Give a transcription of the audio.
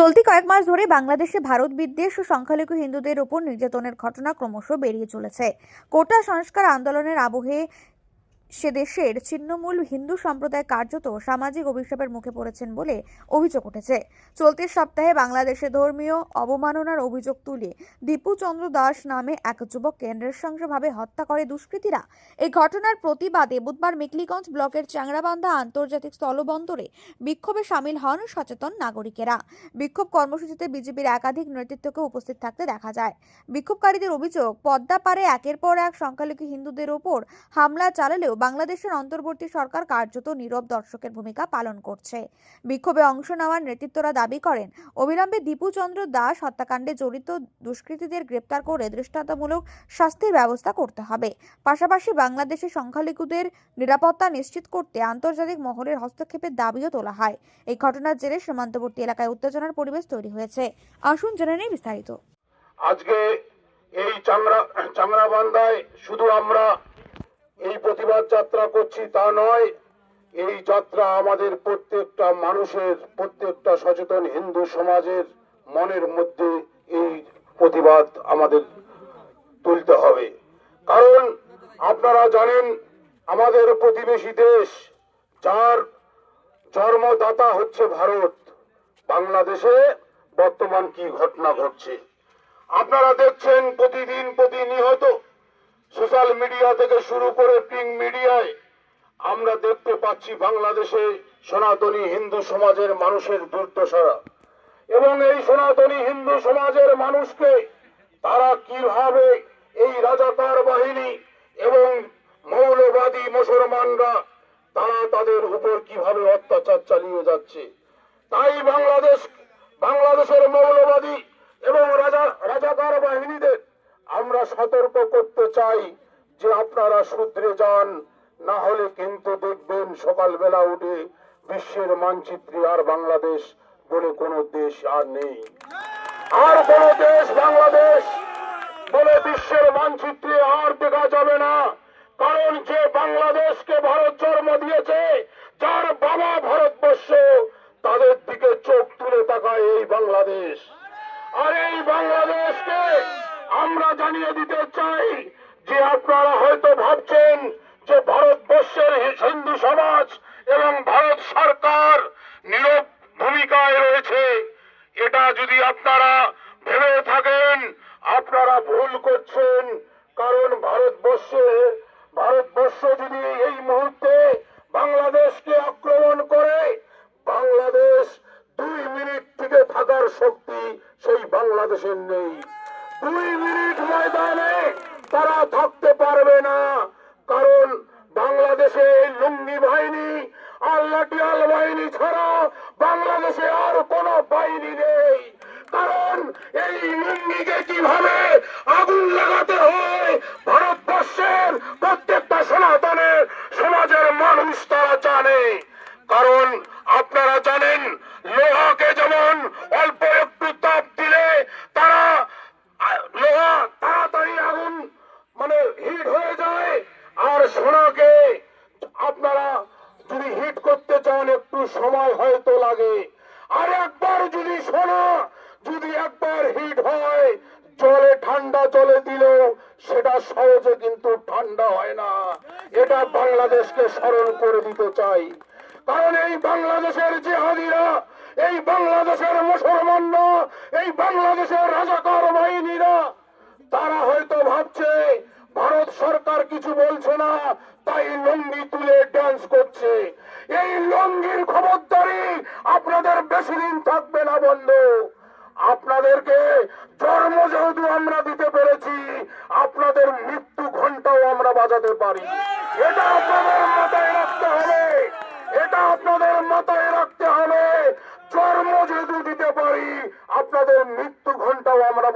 চলতি কয়েক মাস ধরে বাংলাদেশে ভারত বিদ্বেষ ও সংখ্যালঘু হিন্দুদের উপর নির্যাতনের ঘটনা ক্রমশ বেরিয়ে চলেছে। কোটা সংস্কার আন্দোলনের আবহে সে দেশের ছিন্নমূল হিন্দু সম্প্রদায় কার্যত সামাজিক অভিশাপের মুখে পড়েছেন বলে অভিযোগ উঠেছে। চলতি সপ্তাহে বাংলাদেশে ধর্মীয় অবমাননার অভিযোগ তুলে দীপু চন্দ্র দাস নামে এক যুবককে নৃশংসভাবে হত্যা করে দুষ্কৃতীরা। এই ঘটনার প্রতিবাদে বুধবার মেকলিগঞ্জ ব্লকের চ্যাংরাবান্ধা আন্তর্জাতিক স্থলবন্দরে বিক্ষোভে সামিল হন সচেতন নাগরিকেরা। বিক্ষোভ কর্মসূচিতে বিজেপির একাধিক নেতৃত্বকে উপস্থিত থাকতে দেখা যায়। বিক্ষোভকারীদের অভিযোগ, পদ্মা পারে একের পর এক সংখ্যালঘু হিন্দুদের ওপর হামলা চালালেও বাংলাদেশের অন্তর্বর্তী সরকার কার্যত নীরব দর্শকের ভূমিকা পালন করছে। বিক্ষোভে অংশ নেওয়ার নেতৃত্বরা দাবি করেন, অবিলম্বে দীপুচন্দ্র দাস হত্যাকাণ্ডে জড়িত দুষ্কৃতীদের গ্রেপ্তার করে দৃষ্টান্তমূলক শাস্তির ব্যবস্থা করতে হবে। পাশাপাশি বাংলাদেশে সংখ্যালঘুদের নিরাপত্তা নিশ্চিত করতে আন্তর্জাতিক মহলের হস্তক্ষেপের দাবিও তোলা হয়। এই ঘটনার জেরে সীমান্তবর্তী এলাকায় উত্তেজনার পরিবেশ তৈরি হয়েছে। আসুন জেনে নেই বিস্তারিত। আজকে এই চাংরা চাংরাবান্ধায় শুধু আমরা এই প্রতিবাদ যাত্রা করছি তা নয়। এই যাত্রা আমাদের প্রত্যেকটা মানুষের, প্রত্যেকটা সচেতন হিন্দু সমাজের মনের মধ্যে এই প্রতিবাদ আমাদের তুলতে হবে। কারণ আপনারা জানেন, আমাদের প্রতিবেশী দেশ, যার জন্মদাতা হচ্ছে ভারত, বাংলাদেশে বর্তমান কি ঘটনা ঘটছে? আপনারা দেখছেন প্রতিদিন প্রতিনিয়ত সোশ্যাল মিডিয়া থেকে শুরু করে প্রিন্ট মিডিয়ায় আমরা দেখতে পাচ্ছি বাংলাদেশে সনাতনী হিন্দু সমাজের মানুষের দুর্দশা এবং এই সনাতনী হিন্দু সমাজের মানুষকে তারা কীভাবে এই রাজাকার বাহিনী এবং মৌলবাদী মুসলমানরা, তারা তাদের উপর কীভাবে অত্যাচার চালিয়ে যাচ্ছে? তাই বাংলাদেশ বাংলাদেশের মৌলবাদী এবং রাজা রাজাকার বাহিনীদের আমরা সতর্ক করতে চাই যে আপনারা শুধরে যান। না হলে কিন্তু দেখবেন সকালবেলা উঠে বিশ্বের মানচিত্রে আর বাংলাদেশ বলে কোনো দেশ আর নেই। আর কোন দেশ বাংলাদেশ বলে বিশ্বের মানচিত্রে আর দেখা যাবে না। কারণ যে বাংলাদেশকে ভারত জন্ম দিয়েছে, যার বাবা ভারতবর্ষ, তাদের দিকে চোখ তুলে তাকায় এই বাংলাদেশ। আর এই বাংলাদেশকে জানিয়ে দিতে চাই যে আপনারা হয়তো ভাবছেন যে ভারতবর্ষের হিন্দু সমাজ এবং ভারত সরকার নীরব ভূমিকায় রয়েছে, এটা যদি আপনারা ভেবে থাকেন, আপনারা ভুল করছেন। কারণ ভারতবর্ষে, ভারতবর্ষ যদি এই মুহূর্তে বাংলাদেশকে আক্রমণ করে, বাংলাদেশ দুই মিনিট থেকে থাকার শক্তি সেই বাংলাদেশের নেই। দুই মিনিট ময়দানে তারা থাকতে পারবে না। কারণ বাংলাদেশে লুঙ্গি বাহিনী আর লাঠিয়াল বাহিনী ছাড়া বাংলাদেশে আর কোন বাহিনী নেই। কারণ এই লুঙ্গিকে কীভাবে আগুন লাগাতে হয়, ভারতবর্ষের প্রত্যেকটা সনাতনের সমাজের মানুষ তারা জানে। কারণ আপনারা জানেন, লোহাকে যেমন অল্প একটু তাপ দিলে তারা আ- লোহা তাড়াতাড়ি আগুন মানে হিট হয়ে যায় আর সোনাকে আপনারা যদি হিট করতে চান একটু সময় হয়তো লাগে। আর একবার যদি সোনা যদি একবার হিট হয়, জলে ঠান্ডা জলে দিলেও সেটা সহজে কিন্তু ঠান্ডা হয় না। এটা বাংলাদেশকে স্মরণ করে দিতে চাই। কারণ এই বাংলাদেশের যে জেহাদিরা, এই বাংলাদেশের মুসলমানরা, এই বাংলাদেশের রাজাকার বাহিনীরা, তারা হয়তো ভাবছে ভারত সরকার কিছু বলছে না, তাই লঙ্গি তুলে ডান্স করছে। এই লঙ্গির খবরদারি আপনাদের বেশি দিন থাকবে না বন্ধু। আপনাদেরকে জন্ম যেহেতু আমরা দিতে পেরেছি, আপনাদের মৃত্যু ঘন্টাও আমরা বাজাতে পারি। এটা আপনাদের